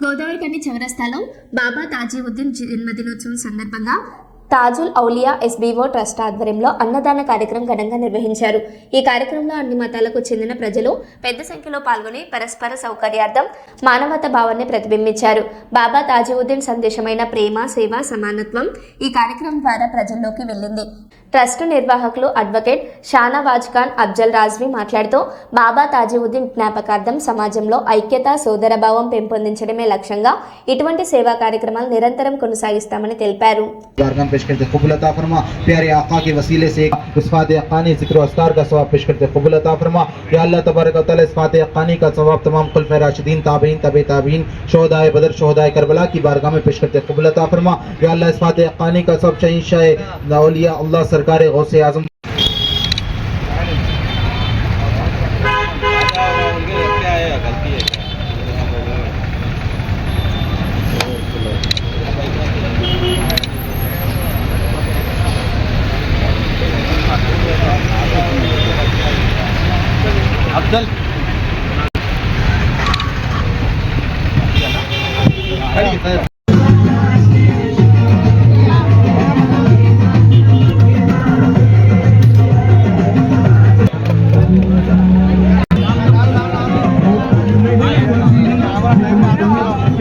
గోదావరి కండి చౌరస్తాలో బాబా తాజీవుద్దీన్ జన్మదినోత్సవం సందర్భంగా తాజుల్ ఔలియా ఎస్బీఓ ట్రస్ట్ ఆధ్వర్యంలో అన్నదాన కార్యక్రమం ఘనంగా నిర్వహించారు. ఈ కార్యక్రమంలో అన్ని మతాలకు చెందిన ప్రజలు పెద్ద సంఖ్యలో పాల్గొని పరస్పర సౌకర్యార్థం మానవత భావాన్ని ప్రతిబింబించారు. బాబా తాజీవుద్దీన్ సందేశమైన ప్రేమ సేవ సమానత్వం ఈ కార్యక్రమం ద్వారా ప్రజల్లోకి వెళ్ళింది. ట్రస్ట్ నిర్వాహకులు అడ్వకేట్ షానవాజ్ ఖాన్ అఫ్జల్ రాజ్వి మాట్లాడుతూ బాబా తాజీవుద్దీన్ జ్ఞాపకార్థం సమాజంలో ఐక్యత సోదరభావం పెంపొందించడమే లక్ష్యంగా ఇటువంటి సేవా కార్యక్రమాలు నిరంతరం కొనసాగిస్తామని తెలిపారు बारगाम पेश करते कबूल अता फरमा प्यारे आका के वसीले से इस फातह अक्कानी जिक्र अस्कार का सवाब पेश करते कबूल अता फरमा या अल्लाह तबारक व तआला इस फातह अक्कानी का सवाब तमाम खुलफा राशिदीन ताबईन सरकार गौसे आज़म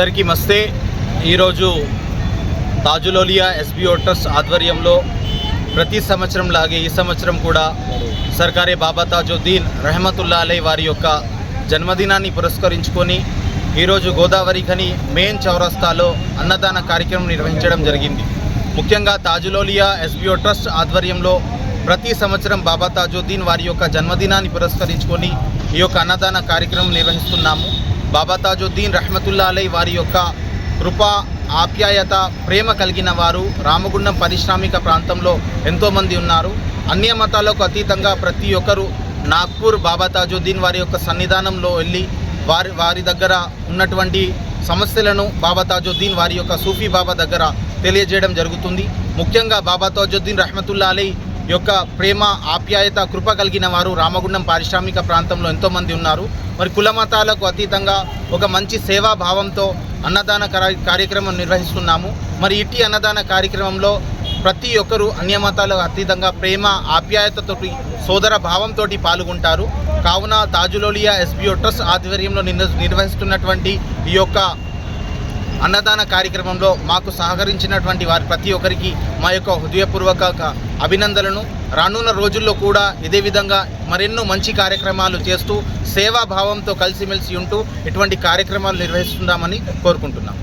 అందరికీ మస్తే ఈరోజు తాజులోలియా ఎస్బీఓ ట్రస్ట్ ఆధ్వర్యంలో ప్రతి సంవత్సరం లాగే ఈ సంవత్సరం కూడా సర్కారే బాబా తాజుద్దీన్ రెహమతుల్లా అలై వారి యొక్క జన్మదినాన్ని పురస్కరించుకొని ఈరోజు గోదావరి ఖని మెయిన్ చౌరస్తాలో అన్నదాన కార్యక్రమం నిర్వహించడం జరిగింది. ముఖ్యంగా తాజులోలియా ఎస్బీఓ ట్రస్ట్ ఆధ్వర్యంలో ప్రతి సంవత్సరం బాబా తాజుద్దీన్ వారి యొక్క జన్మదినాన్ని పురస్కరించుకొని ఈ యొక్క అన్నదాన కార్యక్రమం నిర్వహిస్తున్నాము. బాబా తాజుద్దీన్ రహమతుల్లా అలై వారి యొక్క కృప ఆప్యాయత ప్రేమ కలిగిన వారు రామగుండం పారిశ్రామిక ప్రాంతంలో ఎంతోమంది ఉన్నారు. అన్య మతాలకు అతీతంగా ప్రతి ఒక్కరూ నాగ్పూర్ బాబా తాజుద్దీన్ వారి యొక్క సన్నిధానంలో వెళ్ళి వారి వారి దగ్గర ఉన్నటువంటి సమస్యలను బాబా తాజుద్దీన్ వారి యొక్క సూఫీ బాబా దగ్గర తెలియజేయడం జరుగుతుంది. ముఖ్యంగా బాబా తాజుద్దీన్ రహమతుల్లా అలీ యొక్క ప్రేమ ఆప్యాయత కృప కలిగిన వారు రామగుండం పారిశ్రామిక ప్రాంతంలో ఎంతోమంది ఉన్నారు. మరి కుల మతాలకు అతీతంగా ఒక మంచి సేవా భావంతో అన్నదాన కార్యక్రమం నిర్వహిస్తున్నాము. మరి ఇటీ అన్నదాన కార్యక్రమంలో ప్రతి ఒక్కరూ అన్య మతాలకు అతీతంగా ప్రేమ ఆప్యాయతతోటి సోదర భావంతో పాల్గొంటారు. కావున తాజులోలియా ఎస్బీఓ ట్రస్ట్ ఆధ్వర్యంలో నిర్వహిస్తున్నటువంటి ఈ యొక్క అన్నదాన కార్యక్రమంలో మాకు సహకరించినటువంటి వారి ప్రతి ఒక్కరికి మా యొక్క హృదయపూర్వక అభినందనలను. రానున్న రోజుల్లో కూడా ఇదే విధంగా మరెన్నో మంచి కార్యక్రమాలు చేస్తూ సేవాభావంతో కలిసిమెలిసి ఉంటూ ఇటువంటి కార్యక్రమాలు నిర్వహిస్తున్నామని కోరుకుంటున్నాం.